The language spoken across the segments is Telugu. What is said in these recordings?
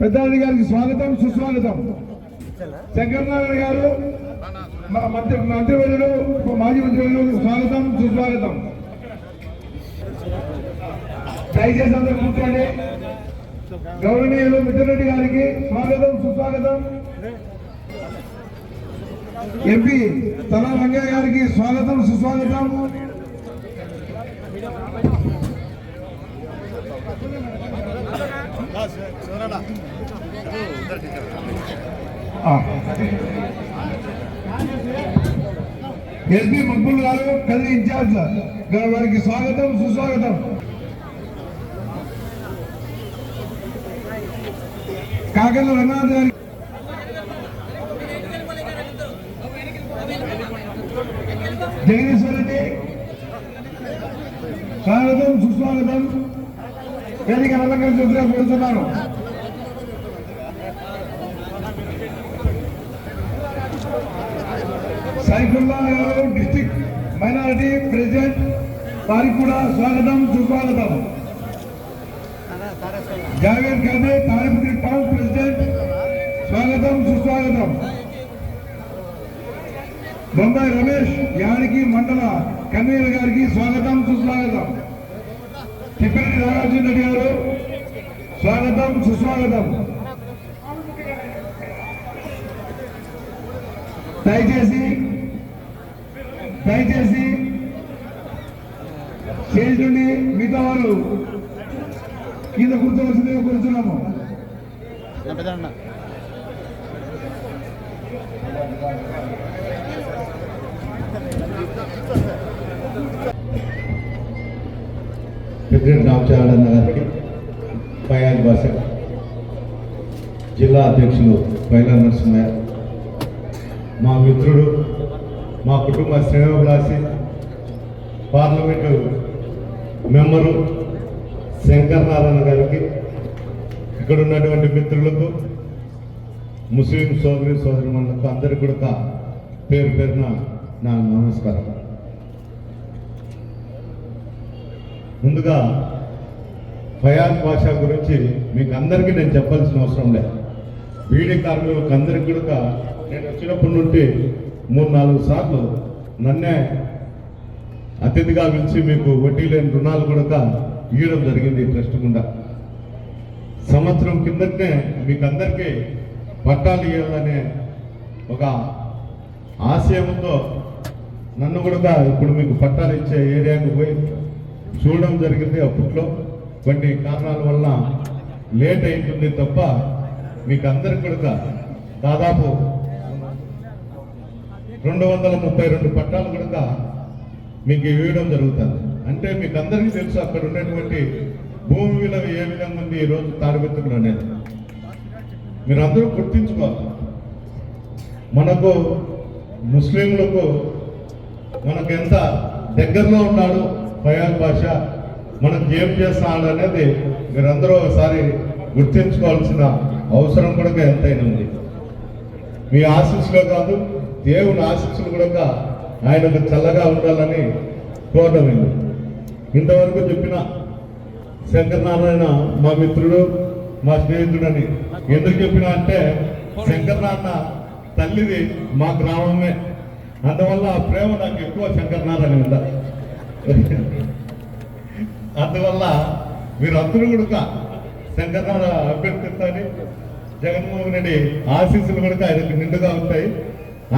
పెద్దారెడ్డి గారికి స్వాగతం సుస్వాగతం. శంకరనారాయణ గారు మంత్రి మంత్రివర్యులు మాజీ మంత్రివర్యులు స్వాగతం సుస్వాగతం. దయచేసి అందరూ కూర్చోండి. గౌరవనీయులు మిత్రరెడ్డి గారికి స్వాగతం సుస్వాగతం. ఎంపీ తలా రంగయ్య గారికి స్వాగతం సుస్వాగతం. ఎస్పీ మక్బుల్ గారు కదిరి ఇన్ఛార్జ్ గారు. వారికి స్వాగతం సుస్వాగతం. కాకర్ల రంగనాథ్ గారి జగదీశ్వర్ రెడ్డి. స్వాగతం సుస్వాగతం. వేదిక అలంకరించగా కోరుతున్నాను సైఫుల్లా గారు డిస్టిక్ మైనారిటీ ప్రెసిడెంట్ వారికి కూడా స్వాగతం సుస్వాగతం జావేద్ ఖానే తాడిపత్రి టౌన్ ప్రెసిడెంట్ స్వాగతం సుస్వాగతం బొంబాయి రమేష్ యానికి మండల కన్వీనర్ గారికి స్వాగతం సుస్వాగతం తిప్పటి నాగార్జున రెడ్డి గారు. స్వాగతం సుస్వాగతం. దయచేసి దయచేసి స్టేజ్ మిగతా వారు కింద కూర్చోవలసింది కూర్చున్నాము. ప్రెసిడెంట్ రామచరణ్ గారికి పయాన్ భాష జిల్లా అధ్యక్షులు పైలా నరసింహయ్య మా మిత్రుడు మా కుటుంబ శ్రేయోభిలాసి పార్లమెంటు మెంబరు శంకర్ నారాయణ గారికి ఇక్కడ ఉన్నటువంటి మిత్రులకు ముస్లిం సోదరి సోదరులకు అందరికీ కూడా పేరు పేరున నా నమస్కారం. ముందుగా ఫయాజ్ భాష గురించి మీకు అందరికీ నేను చెప్పాల్సిన అవసరం లేదు. బీడీ కార్మికులకు అందరికీ కూడా నేను వచ్చినప్పటి నుండి మూడు నాలుగు సార్లు నన్నే అతిథిగా పిలిచి మీకు వడ్డీ లేని రుణాలు కూడా ఇవ్వడం జరిగింది ట్రస్ట్ గుండా. సంవత్సరం కిందటనే మీకు అందరికీ పట్టాలు ఇవ్వాలనే ఒక ఆశయంతో నన్ను కూడా ఇప్పుడు మీకు పట్టాలు ఇచ్చే ఏరియాకు పోయి చూడడం జరిగింది అప్పట్లో. కొన్ని కారణాల వల్ల లేట్ అవుతుంది తప్ప మీకు అందరికి కూడా దాదాపు రెండు వందల ముప్పై రెండు పట్టాలు కూడా మీకు ఇవ్వడం జరుగుతుంది. అంటే మీకు అందరికీ తెలుసు అక్కడ ఉండేటువంటి భూమి విలువ ఏ విధంగా ఉంది ఈ రోజు తాడిపెత్తుకులు అనేది. మీరు అందరూ గుర్తించుకోవాలి. మనకు ముస్లింలకు మనకు ఎంత దగ్గరలో ఉన్నాడు ఫయాన్ భాష మనం ఏం చేస్తున్నాడు అనేది మీరందరూ ఒకసారి గుర్తించుకోవాల్సిన అవసరం కూడా ఎంతైనా ఉంది. మీ ఆశీస్సులో కాదు దేవుని ఆశీస్సులు కూడా ఆయనకు చల్లగా ఉండాలని కోరడం ఇంతవరకు చెప్పిన శంకరనారాయణ మా మిత్రుడు మా స్నేహితుడని ఎందుకు చెప్పిన అంటే శంకరనారాయణ తల్లిది మా గ్రామమే. అందువల్ల ఆ ప్రేమ నాకు ఎక్కువ శంకరనారాయణ మీద. అందువల్ల మీరు అందరూ కూడా శంకరనాథ అభ్యర్థిస్తాను జగన్మోహన్ రెడ్డి ఆశీస్సులు కూడా ఆయనకు నిండుగా ఉంటాయి.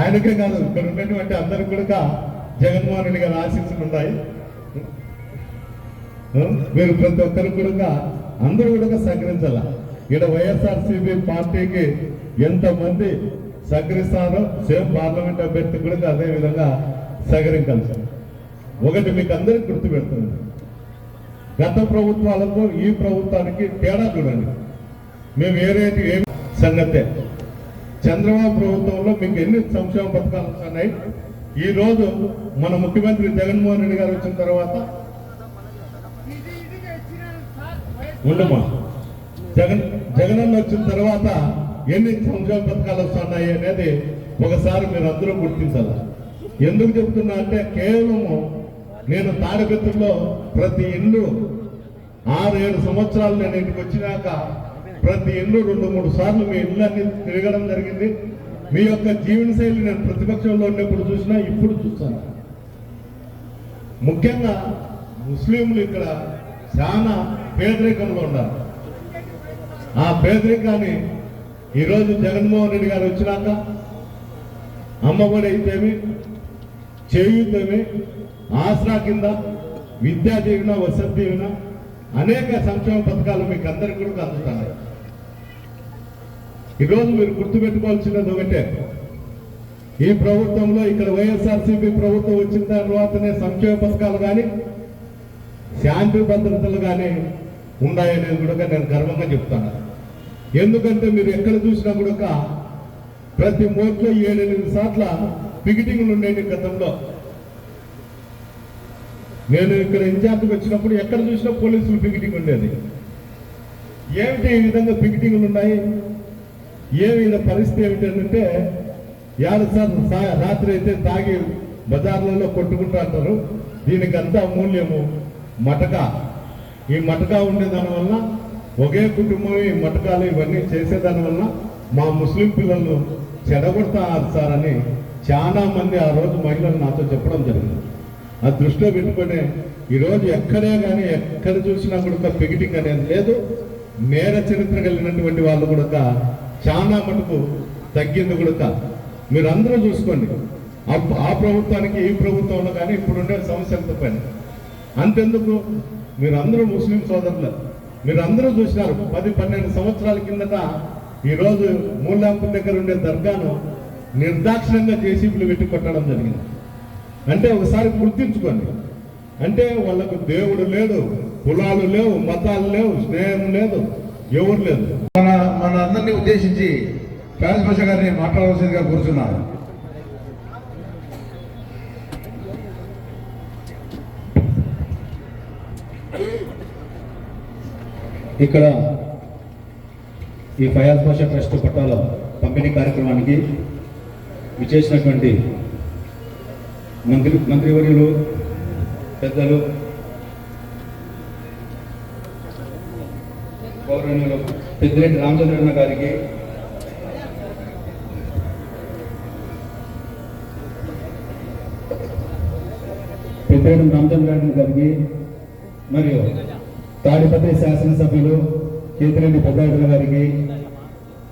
ఆయనకే కాదు ఇక్కడ ఉన్నటువంటి అందరికి కూడా జగన్మోహన్ రెడ్డి గారి ఆశీస్సులు ఉన్నాయి మీరు ప్రతి ఒక్కరు కూడా అందరూ కూడా సహకరించాల? ఇక్కడ వైఎస్ఆర్సీపీ పార్టీకి ఎంతమంది సహకరిస్తారో సేమ్ పార్లమెంట్ అభ్యర్థి కూడా అదే విధంగా సహకరించాలి సార్. ఒకటి మీకు అందరికి గుర్తు పెడుతుంది గత ప్రభుత్వాలకు ఈ ప్రభుత్వానికి తేడా చూడండి. మేము ఏ రేటు ఏమి సంగతే చంద్రబాబు ప్రభుత్వంలో మీకు ఎన్ని సంక్షేమ పథకాలు వస్తున్నాయి? ఈ రోజు మన ముఖ్యమంత్రి జగన్మోహన్ రెడ్డి గారు వచ్చిన తర్వాత ఉండమ్మా. జగన్ జగనన్న వచ్చిన తర్వాత ఎన్ని సంక్షేమ పథకాలు వస్తున్నాయి అనేది ఒకసారి మీరు అందరూ గుర్తించాలి? ఎందుకు చెప్తున్నా అంటే కేవలము నేను తాడిపెత్తుల్లో ప్రతి ఇల్లు ఆరు ఏడు సంవత్సరాలు నేను ఇంటికి వచ్చినాక ప్రతి ఇల్లు రెండు మూడు సార్లు మీ ఇళ్ళన్ని తిరగడం జరిగింది. మీ యొక్క జీవన శైలి నేను ప్రతిపక్షంలో ఉన్నప్పుడు చూసినా ఇప్పుడు చూస్తాను. ముఖ్యంగా ముస్లింలు ఇక్కడ చాలా పేదరికంలో ఉన్నారు. ఆ పేదరికాన్ని ఈరోజు జగన్మోహన్ రెడ్డి గారు వచ్చినాక అమ్మఒడి అయితేమి చేయుతేమి ఆసరా కింద విద్యా దీవెన వసతి దీవెన అనేక సంక్షేమ పథకాలు మీకు అందరికీ కూడా అందుతున్నాయి ఈరోజు మీరు గుర్తుపెట్టుకోవాల్సినది ఒకటే. ఈ ప్రభుత్వంలో ఇక్కడ వైఎస్ఆర్సీపీ ప్రభుత్వం వచ్చిన తర్వాతనే సంక్షేమ పథకాలు కానీ శాంతి భద్రతలు కానీ ఉన్నాయనేది కూడా నేను గర్వంగా చెప్తాను. ఎందుకంటే మీరు ఎక్కడ చూసినా కూడా ప్రతి మోట్లో ఏడెనిమిది సార్ల పికెటింగ్లు ఉండేవి గతంలో. నేను ఇక్కడ ఇన్ఛార్జ్కి వచ్చినప్పుడు ఎక్కడ చూసినా పోలీసులు పికెటింగ్ ఉండేది. ఏమిటి ఈ విధంగా పికెటింగ్లు ఉన్నాయి? ఏమి ఈయన పరిస్థితి ఏమిటి అంటే యారు సార్ రాత్రి అయితే తాగి బజార్లలో కొట్టుకుంటూ అంటారు. దీనికి అంతా మూల్యము మటక. ఈ మటక ఉండేదాని వల్ల ఒకే కుటుంబం ఈ మటకాలు ఇవన్నీ చేసేదాని వల్ల మా ముస్లిం పిల్లలను చెడగొడతారు సార్ అని చాలా మంది ఆ రోజు మహిళలు నాతో చెప్పడం జరిగింది. ఆ దృష్టిలో పెట్టుకునే ఈరోజు ఎక్కడే కానీ ఎక్కడ చూసినా కూడా పికెటింగ్ అనేది లేదు. నేర చరిత్ర కలిగినటువంటి వాళ్ళు కూడా చాలా మటుకు తగ్గింది కూడా మీరు అందరూ చూసుకోండి. ఆ ప్రభుత్వానికి ఈ ప్రభుత్వంలో కానీ ఇప్పుడుండే సమస్యలతో పైన అంతెందుకు? మీరు అందరూ ముస్లిం సోదరులు. మీరు అందరూ చూసినారు. పది పన్నెండు సంవత్సరాల కిందట ఈరోజు మూలాంపు దగ్గర ఉండే దర్గాను నిర్దాక్షిణ్యంగా జేసీబీలు పెట్టి కొట్టడం జరిగింది. అంటే ఒకసారి గుర్తించుకోండి. అంటే వాళ్ళకు దేవుడు లేడు కులాలు లేవు మతాలు లేవు స్నేహం లేదు ఎవరు లేదు. మన మన అందరినీ ఉద్దేశించి భాష గారిని మాట్లాడవలసిందిగా కూర్చున్నాను. ఇక్కడ ఈ ఫయాజ్ భాషా ట్రస్ట్ పట్టాల పంపిణీ కార్యక్రమానికి విచేసినటువంటి మంత్రి మంత్రివర్యులు పెద్దలు గౌరవనీయులు పెద్దిరెడ్డి రామచంద్రన్న గారికి పెద్దిరెడ్డి రామచంద్రన్న గారికి మరియు తాడిపత్రి శాసనసభ్యులు కేతిరెడ్డి పెద్దాయుడు గారికి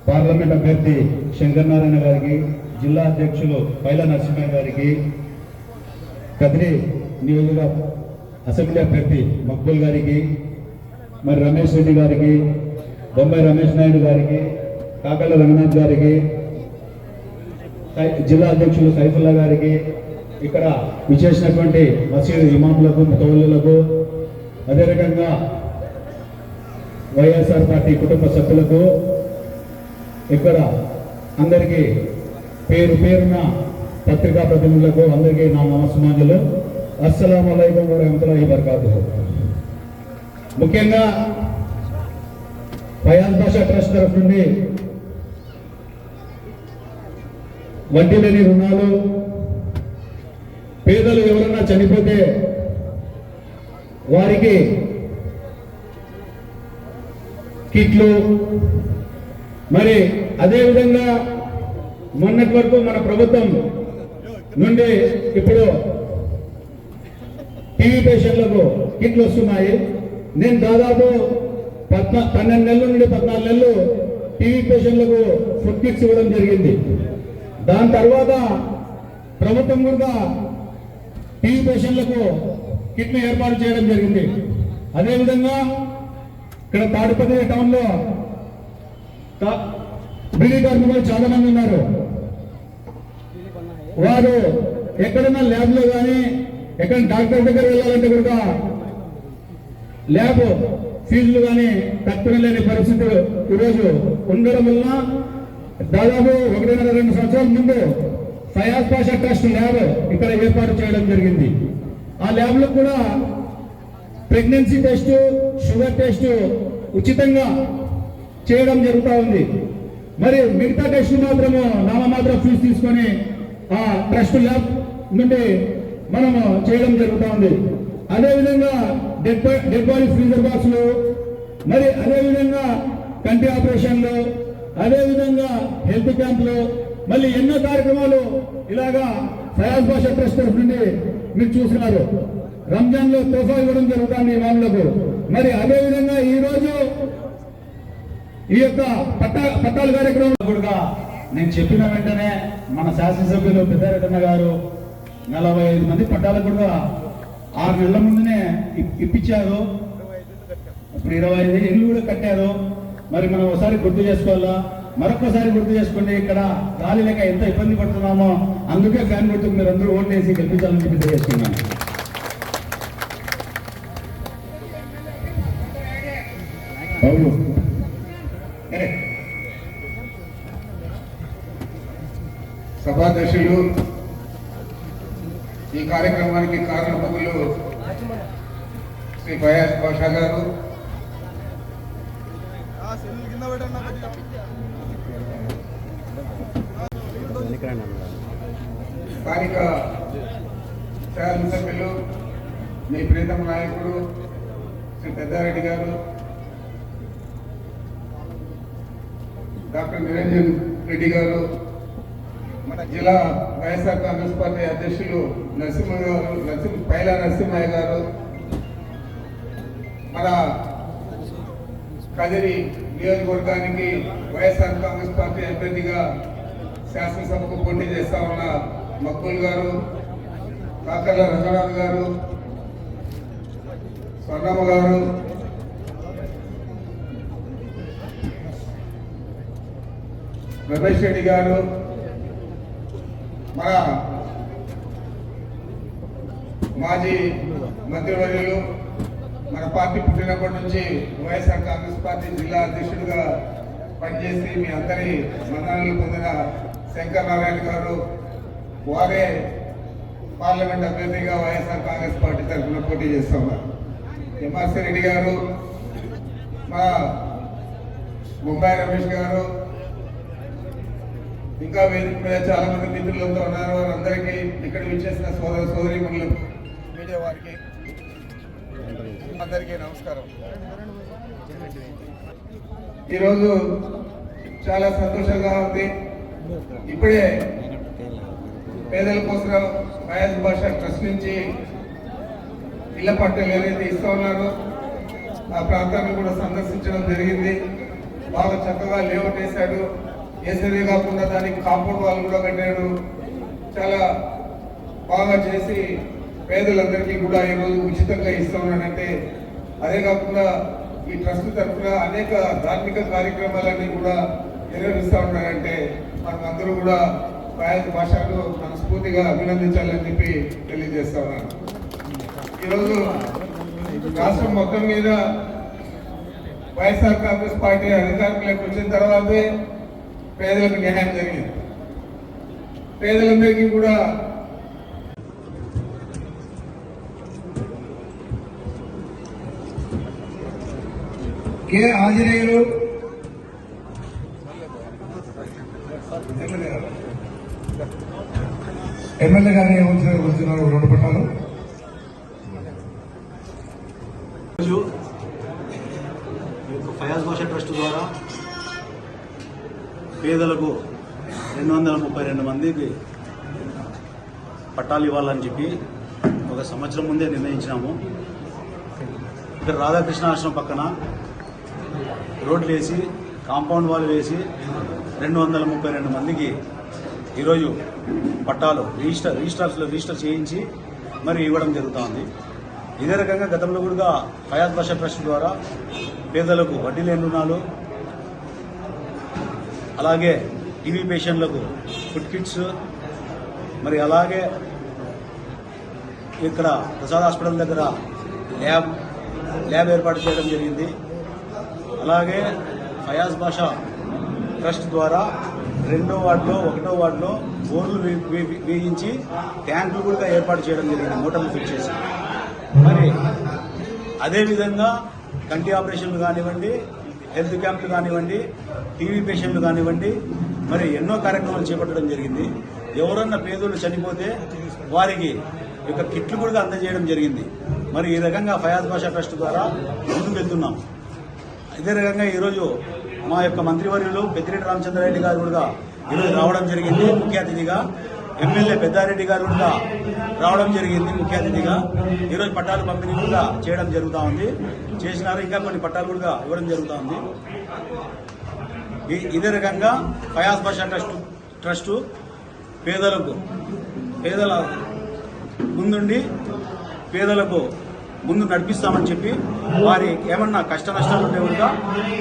పార్లమెంట్ అభ్యర్థి శంకర్ నారాయణ గారికి జిల్లా అధ్యక్షులు పైల నరసింహ గారికి కదిరి నియోజక అసెంబ్లీ అభ్యర్థి మక్బుల్ గారికి మరి రమేష్ రెడ్డి గారికి బొంబాయి రమేష్ నాయుడు గారికి కాకళ్ళ రంగనాథ్ గారికి సై- జిల్లా అధ్యక్షులు సైఫుల్లా గారికి ఇక్కడ విచేసినటువంటి మసీదు ఇమాములకు ముతవల్లులకు అదే రకంగా వైఎస్ఆర్ పార్టీ కుటుంబ సభ్యులకు ఇక్కడ అందరికీ పేరు పేరున పత్రికా ప్రతినిధులకు అందరికీ నా నమస్మాంజలు అస్సలం అయికం వరహమతుల్లాహి బర్కాతు ముఖ్యంగా ఫయాజ్ భాషా ట్రస్ట్ తరఫు నుండి వడ్డీ లేని రుణాలు పేదలు ఎవరన్నా చనిపోతే వారికి కిట్లు మరి అదేవిధంగా మొన్నటి వరకు మన ప్రభుత్వం నుండి ఇప్పుడు టీవీ పేషెంట్లకు కిట్లు వస్తున్నాయి. నేను దాదాపు పద్నా పన్నెండు నెలల నుండి పద్నాలుగు నెలలు టీవీ పేషెంట్లకు ఫుడ్ కిట్స్ ఇవ్వడం జరిగింది. దాని తర్వాత ప్రభుత్వం కూడా టీవీ పేషెంట్లకు కిట్ను ఏర్పాటు చేయడం జరిగింది. అదేవిధంగా ఇక్కడ తాడిపత్రి టౌన్లో తా- బీడీ కార్మికులు చాలా మంది ఉన్నారు. వారు ఎక్కడైనా ల్యాబ్లో కానీ ఎక్కడ డాక్టర్ దగ్గర వెళ్ళాలంటే కూడా ల్యాబ్ ఫీజులు కానీ తక్కువలేని పరిస్థితులు ఈరోజు ఉండడం వలన దాదాపు ఒకటిన్నర రెండు సంవత్సరాల ముందు ఫయాజ్ పాషా ట్రస్ట్ ల్యాబ్ ఇక్కడ ఏర్పాటు చేయడం జరిగింది. ఆ ల్యాబ్లో కూడా ప్రెగ్నెన్సీ టెస్ట్ షుగర్ టెస్ట్ ఉచితంగా చేయడం జరుగుతూ ఉంది. మరి మిగతా టెస్ట్ మాత్రము నామమాత్రం ఫీజు తీసుకొని ఆ ట్రస్ట్ ల్యాబ్ నుండి మనము చేయడం జరుగుతూ ఉంది అదేవిధంగా డెడ్ డెడ్ బాడీ ఫ్రీజర్ బాక్స్లు మరి అదేవిధంగా కంటి ఆపరేషన్లు అదేవిధంగా హెల్త్ క్యాంపులు మళ్ళీ ఎన్నో కార్యక్రమాలు ఇలాగా ఫయాజ్ భాష ట్రస్ట్ తరఫు నుండి మీరు చూస్తున్నారు రంజాన్లో తోఫా ఇవ్వడం జరుగుతుంది వాళ్ళకు మరి అదేవిధంగా ఈ రోజు ఈ యొక్క పట్టా పట్టాల కార్యక్రమం కూడా నేను చెప్పిన వెంటనే మన శాసనసభ్యులు పెద్దారెడ్డన్న గారు నలభై ఐదు మంది పట్టాలకు కూడా ఆరు నెలల ముందునే ఇప్- ఇప్పించారు. ఇప్పుడు ఇరవై ఐదు ఇల్లు కూడా కట్టారు. మరి మనం ఒకసారి గుర్తు చేసుకోవాలా? మరొకసారి గుర్తు చేసుకోండి ఇక్కడ గాలి లేక ఎంత ఇబ్బంది పడుతున్నామో అందుకే ఫ్యాన్ గుర్తుకు మీరు అందరూ ఓట్లు వేసి గెలిపించాలని చెప్పి తెలియజేస్తున్నాను. అవును సభాధ్యక్షులు ఈ కార్యక్రమానికి కారణభూతులు శ్రీ ఫయాజ్ భాష గారు స్థానిక శాసనసభ్యులు మీ ప్రీతమ నాయకుడు శ్రీ పెద్దారెడ్డి గారు డాక్టర్ నిరంజన్ రెడ్డి గారు జిల్లా వైఎస్ఆర్ కాంగ్రెస్ పార్టీ అధ్యక్షులు నరసింహ గారు నరసింహ పైలా నరసింహయ్య గారు మన కదిరి నియోజకవర్గానికి వైఎస్ఆర్ కాంగ్రెస్ పార్టీ అభ్యర్థిగా శాసనసభకు పోటీ చేస్తా ఉన్న మక్కుల్ గారు కాకర్ల రంగనాథ్ గారు స్వర్ణమ్మ గారు రమేష్ రెడ్డి గారు మన మాజీ మంత్రివర్యులు మన పార్టీ పుట్టినప్పటి నుంచి వైఎస్ఆర్ కాంగ్రెస్ పార్టీ జిల్లా అధ్యక్షుడిగా పనిచేసి మీ అందరి మన్ననలు పొందిన శంకర్ నారాయణ గారు వారే పార్లమెంట్ అభ్యర్థిగా వైఎస్ఆర్ కాంగ్రెస్ పార్టీ తరఫున పోటీ చేస్తున్నారు. ఎంఆర్సీ రెడ్డి గారు మా ముంబై రమేష్ గారు ఇంకా వేదిక మీద చాలా మంది మిత్రులతో ఉన్నారు. వారందరికీ ఇక్కడ విచ్చేసిన సోదర సోదరి మీడియా వారికి అందరికీ నమస్కారం. ఈరోజు చాలా సంతోషంగా ఉంది. ఇప్పుడే పేదల కోసం మయాజ్ భాష ట్రస్ట్ నుంచి ఇళ్ళ పట్టలు ఏదైతే ఇస్తూ ఉన్నారో ఆ ప్రాంతాన్ని కూడా సందర్శించడం జరిగింది. బాగా చక్కగా లేఅవుట్ వేశాడు వేసేదే కాకుండా దానికి కాంపౌండ్ వాళ్ళు కూడా కట్టాడు చాలా బాగా చేసి పేదలందరికీ కూడా ఈరోజు ఉచితంగా ఇస్తా ఉన్నాడంటే అదే కాకుండా ఈ ట్రస్ట్ తరఫున అనేక ధార్మిక కార్యక్రమాలన్నీ కూడా నిర్వహిస్తూ ఉన్నారంటే మనం అందరూ కూడా ప్రయాణ భాషను మనస్ఫూర్తిగా అభినందించాలని చెప్పి తెలియజేస్తా ఉన్నాను. ఈరోజు రాష్ట్రం మొత్తం మీద వైఎస్ఆర్ కాంగ్రెస్ పార్టీ అధికారంలోకి వచ్చిన తర్వాతే పేదలకు న్యాయం జరిగింది పేదలందరికీ కూడా కే ఆంజనేయులు ఎమ్మెల్యే గారు. ఎమ్మెల్యే రెండు పట్టాలు పేదలకు రెండు వందల ముప్పై రెండు మందికి పట్టాలు ఇవ్వాలని చెప్పి ఒక సంవత్సరం ముందే నిర్ణయించినాము. ఇక్కడ రాధాకృష్ణ ఆశ్రమం పక్కన రోడ్లు వేసి కాంపౌండ్ వాల్ వేసి రెండు వందల ముప్పై రెండు మందికి ఈరోజు పట్టాలు రిజిస్టర్ రిజిస్టర్స్లో రిజిస్టర్ చేయించి మరి ఇవ్వడం జరుగుతోంది. ఇదే రకంగా గతంలో కూడా హయాత్ భాష ట్రస్ట్ ద్వారా పేదలకు వడ్డీ లేని రుణాలు అలాగే టీవీ పేషెంట్లకు ఫుడ్ కిట్స్ మరి అలాగే ఇక్కడ ప్రసాద్ హాస్పిటల్ దగ్గర ల్యాబ్ ల్యాబ్ ఏర్పాటు చేయడం జరిగింది. అలాగే ఫయాజ్ భాషా ట్రస్ట్ ద్వారా రెండో వార్డులో ఒకటో వార్డులో బోర్లు వే- వేయించి ట్యాంకులు కూడా ఏర్పాటు చేయడం జరిగింది మోటార్లు ఫిట్ చేసి. మరి అదేవిధంగా కంటి ఆపరేషన్లు కానివ్వండి హెల్త్ క్యాంపులు కానివ్వండి టీవీ పేషెంట్లు కానివ్వండి మరి ఎన్నో కార్యక్రమాలు చేపట్టడం జరిగింది. ఎవరన్నా పేదోళ్ళు చనిపోతే వారికి యొక్క కిట్లు కూడా అందజేయడం జరిగింది. మరి ఈ రకంగా ఫయాజ్ భాషా ట్రస్ట్ ద్వారా ముందుకు వెళ్తున్నాం ఇదే రకంగా ఈరోజు మా యొక్క మంత్రివర్యులు పెద్దిరెడ్డి రామచంద్రారెడ్డి గారు కూడా ఈరోజు రావడం జరిగింది. ముఖ్య అతిథిగా ఎమ్మెల్యే పెద్దారెడ్డి గారు కూడా రావడం జరిగింది ముఖ్య అతిథిగా. ఈరోజు పట్టాలు పంపిణీ కూడా చేయడం జరుగుతూ ఉంది. చేసినారు ఇంకా కొన్ని పట్టాలు కూడా ఇవ్వడం జరుగుతూ ఉంది. ఇదే రకంగా ఫయాజ్ భాషా ట్రస్ట్ ట్రస్టు పేదలకు పేదల ముందుండి పేదలకు ముందు నడిపిస్తామని చెప్పి వారి ఏమన్నా కష్ట నష్టాలు ఉంటే కూడా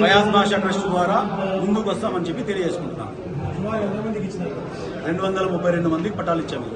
ఫయాజ్ భాషా ట్రస్ట్ ద్వారా ముందుకు వస్తామని చెప్పి తెలియజేసుకుంటున్నాను. రెండు వందల ముప్పై రెండు మందికి పట్టాలు ఇచ్చాము